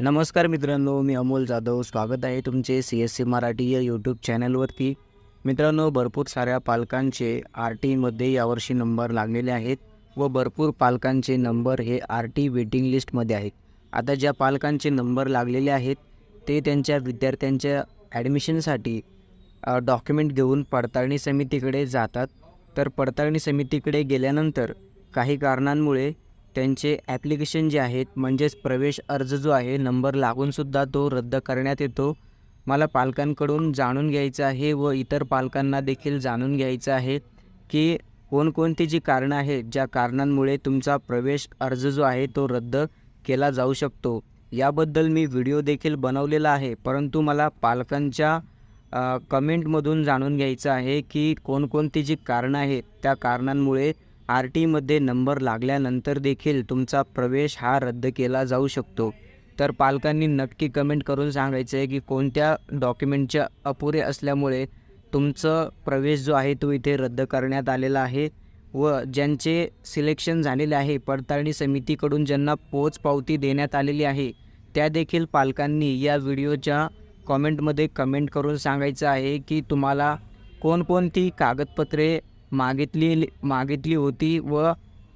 नमस्कार मित्रांनो मी अमोल जाधव. स्वागत आहे तुमचे सी एस सी मराठी या यूट्यूब चॅनलवरती मित्रांनो भरपूर साऱ्या पालकांचे आर टीमध्ये यावर्षी नंबर लागलेले आहेत व भरपूर पालकांचे नंबर हे आर टी वेटिंग लिस्टमध्ये आहेत. आता ज्या पालकांचे नंबर लागलेले आहेत ते त्यांच्या विद्यार्थ्यांच्या ॲडमिशनसाठी डॉक्युमेंट घेऊन पडताळणी समितीकडे जातात. तर पडताळणी समितीकडे गेल्यानंतर काही कारणांमुळे त्यांचे ॲप्लिकेशन जे आहेत म्हणजेच प्रवेश अर्ज जो आहे नंबर लागूनसुद्धा तो रद्द करण्यात येतो. मला पालकांकडून जाणून घ्यायचं आहे व इतर पालकांना देखील जाणून घ्यायचं आहे की कोणकोणती जी कारणं आहेत ज्या कारणांमुळे तुमचा प्रवेश अर्ज जो आहे तो रद्द केला जाऊ शकतो. याबद्दल मी व्हिडिओ देखील बनवलेला आहे परंतु मला पालकांच्या कमेंटमधून जाणून घ्यायचं आहे की कोणकोणती जी कारणं आहेत त्या कारणांमुळे आर टीमध्ये नंबर लागल्यानंतर देखील तुमचा प्रवेश हा रद्द केला जाऊ शकतो. तर पालकांनी नक्की कमेंट करून सांगायचं आहे की कोणत्या डॉक्युमेंटच्या अपुरे असल्यामुळे तुमचं प्रवेश जो आहे तो इथे रद्द करण्यात आलेला आहे व ज्यांचे सिलेक्शन झालेले आहे पडताळणी समितीकडून ज्यांना पोचपावती देण्यात आलेली आहे त्या देखील पालकांनी या व्हिडिओच्या कॉमेंटमध्ये कमेंट करून सांगायचं आहे की तुम्हाला कोणकोणती कागदपत्रे मागितली मागितली होती व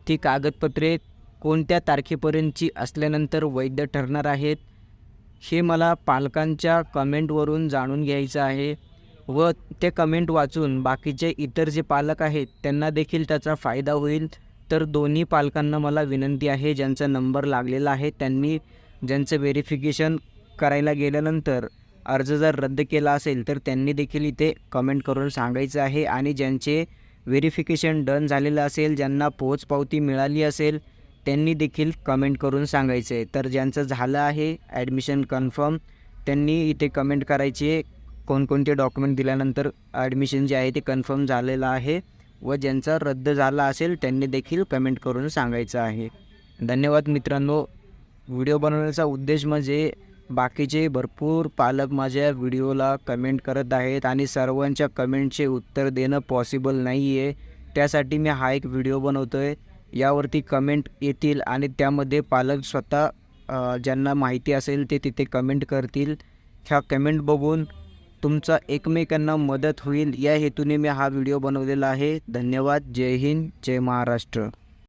ती कागदपत्रे कोणत्या तारखेपर्यंतची असल्यानंतर वैध ठरणार आहेत हे मला पालकांच्या कमेंटवरून जाणून घ्यायचं आहे व ते कमेंट वाचून बाकीचे इतर जे पालक आहेत त्यांना देखील त्याचा फायदा होईल. तर दोन्ही पालकांना मला विनंती आहे ज्यांचा नंबर लागलेला आहे त्यांनी ज्यांचं व्हेरिफिकेशन करायला गेल्यानंतर अर्ज जर रद्द केला असेल तर त्यांनी देखील इथे कमेंट करून सांगायचं आहे आणि ज्यांचे व्हेरिफिकेशन डन झालेलं असेल ज्यांना पोचपावती मिळाली असेल त्यांनी देखील कमेंट करून सांगायचं. आहे तर ज्यांचं झालं आहे ॲडमिशन कन्फर्म त्यांनी इथे कमेंट करायची. कोणकोणते डॉक्युमेंट दिल्यानंतर ॲडमिशन जे आहे ते कन्फर्म झालेलं आहे व ज्यांचा रद्द झाला असेल त्यांनी देखील कमेंट करून सांगायचं आहे. धन्यवाद मित्रांनो. व्हिडिओ बनवण्याचा उद्देश म्हणजे बाकीचे भरपूर पालक माझ्या व्हिडिओला कमेंट करत आहेत आणि सर्वांच्या कमेंटचे उत्तर देणं पॉसिबल नाही आहे त्यासाठी मी हा एक व्हिडिओ बनवतो आहे यावरती कमेंट येतील आणि त्यामध्ये पालक स्वतः ज्यांना माहिती असेल ते तिथे कमेंट करतील. ह्या कमेंट बघून तुमचा एकमेकांना मदत होईल. या हेतूने मी हा व्हिडिओ बनवलेला आहे. धन्यवाद. जय हिंद. जय महाराष्ट्र.